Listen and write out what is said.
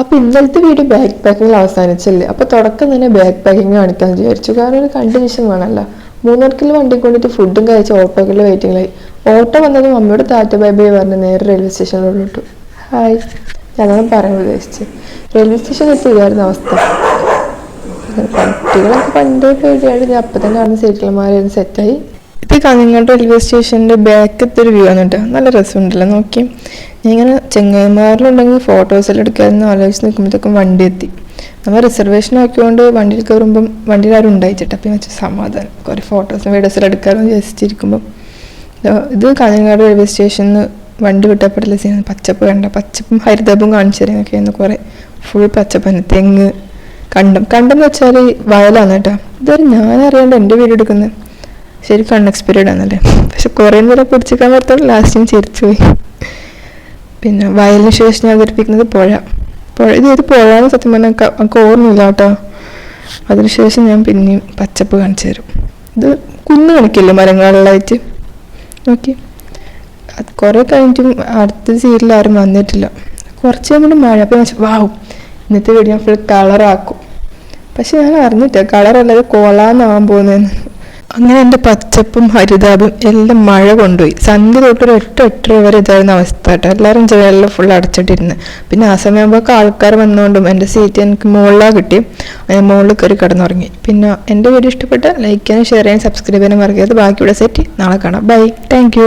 അപ്പോൾ ഇന്നലത്തെ video back പാക്കിങ്ങിൽ അവസാനിച്ചല്ലേ? അപ്പോൾ തുടക്കം തന്നെ ബാക്ക് പാക്കിങ് കാണിക്കാൻ വിചാരിച്ചു. കാരണം ഒരു കണ്ടീഷൻ വേണമല്ലോ. മൂന്നാർക്കിൽ വണ്ടി കൊണ്ടിട്ട് ഫുഡും കഴിച്ച് ഓട്ടോക്കിൽ വെയിറ്റിംഗിലായി ഓട്ടോ വന്നത് മമ്മിയോട് താറ്റ ബൈ ബൈ പറഞ്ഞ് നേരെ റെയിൽവേ സ്റ്റേഷനിലോട്ട് ഹായ് ഞങ്ങളും പറയാൻ ഉദ്ദേശിച്ച്. റെയിൽവേ സ്റ്റേഷൻ എത്തിയായിരുന്നു അവസ്ഥ. കുട്ടികളൊക്കെ പണ്ടേ പേടിയായിട്ട് ഞാൻ അപ്പം തന്നെ അവിടെ സൈക്കിൾമാരായിരുന്നു സെറ്റായി ഇത് കാഞ്ഞങ്ങാട്ട് റെയിൽവേ സ്റ്റേഷന്റെ ബാക്കത്തെ ഒരു വ്യൂ ആണ് കേട്ടോ. നല്ല രസമുണ്ടല്ലോ നോക്കി. ഞാൻ ഇങ്ങനെ ചെങ്ങന്മാരിലുണ്ടെങ്കിൽ ഫോട്ടോസെല്ലാം എടുക്കാമെന്ന് ആലോചിച്ച് നിൽക്കുമ്പോഴത്തേക്കും വണ്ടി എത്തി. നമ്മൾ റിസർവേഷൻ ആക്കിക്കൊണ്ട് വണ്ടിയിൽ കയറുമ്പം വണ്ടിയിൽ ആരും ഉണ്ടായിച്ചിട്ട് അപ്പം വെച്ചാൽ സമാധാനം. കുറേ ഫോട്ടോസും വീഡിയോസെല്ലാം എടുക്കാമെന്ന് വിചാരിച്ചിരിക്കുമ്പം. ഇത് കാഞ്ഞങ്ങാട് റെയിൽവേ സ്റ്റേഷനിൽ നിന്ന് വണ്ടി വിട്ടപ്പെടില്ല സീൻ പച്ചപ്പ് കണ്ട പച്ചപ്പും ഹരിതപ്പും കാണിച്ചു തരാനൊക്കെയായിരുന്നു കുറേ. ഫുൾ പച്ചപ്പന്നെ തെങ്ങ് കണ്ടം. കണ്ടം എന്ന് വെച്ചാൽ വയലാണ് കേട്ടോ. ഇതൊരു ഞാൻ അറിയാണ്ട് എന്റെ വീട് എടുക്കുന്നത്. ശരിക്കും അൺഎക്സ്പെക്റ്റഡ് ആണല്ലേ? പക്ഷെ കുറേ നേരം പിടിച്ചിരിക്കാൻ പറ്റത്തോളം ലാസ്റ്റ് ഞാൻ ചിരിച്ചു പോയി. പിന്നെ വയലിന് ശേഷം അവതരിപ്പിക്കുന്നത് പുഴ. പുഴ ഇത് ഏത് പുഴയാണ് സത്യം പറഞ്ഞാൽ ഓർമ്മയില്ല കേട്ടോ. അതിനുശേഷം ഞാൻ പിന്നെയും പച്ചപ്പ് കാണിച്ചു തരും. ഇത് കുന്നു കണക്കില്ലേ മരങ്ങളിലായിട്ട്? നോക്കി അത് കുറേ കഴിഞ്ഞിട്ടും അടുത്ത സീരിയൽ ആരും വന്നിട്ടില്ല. കുറച്ച് കഴിയുമ്പോൾ മഴ അപ്പം ഞാൻ വാവും ഇന്നത്തെ വീട് ഞാൻ ഫുൾ കളറാക്കും പക്ഷെ ഞാൻ അറിഞ്ഞിട്ട് കളറല്ലാതെ കോളാന്നാവാൻ പോകുന്നതെന്ന്. അങ്ങനെ എന്റെ പച്ചപ്പും ഹരിതാപും എല്ലാം മഴ കൊണ്ടുപോയി. സന്ധ്യ തൊട്ടൊരു ഒറ്റ എട്ടര വരെ ഇതായിരുന്ന അവസ്ഥ കേട്ടോ. എല്ലാവരും ജനലിൽ ഫുൾ അടച്ചിട്ടിരുന്ന്. പിന്നെ ആ സമയമാകുമ്പോൾ ആൾക്കാർ വന്നുകൊണ്ടും എന്റെ സീറ്റ് എനിക്ക് മുകളിലാണ് കിട്ടി. മുകളിൽ കയറി കിടന്നുറങ്ങി. പിന്നെ എന്റെ വീഡിയോ ഇഷ്ടപ്പെട്ട ലൈക്ക് ചെയ്യാനും ഷെയർ ചെയ്യാനും സബ്സ്ക്രൈബ് ചെയ്യാനും മറക്കരുത്. ബാക്കിയുള്ള സെറ്റ് നാളെ കാണാം. Bye thank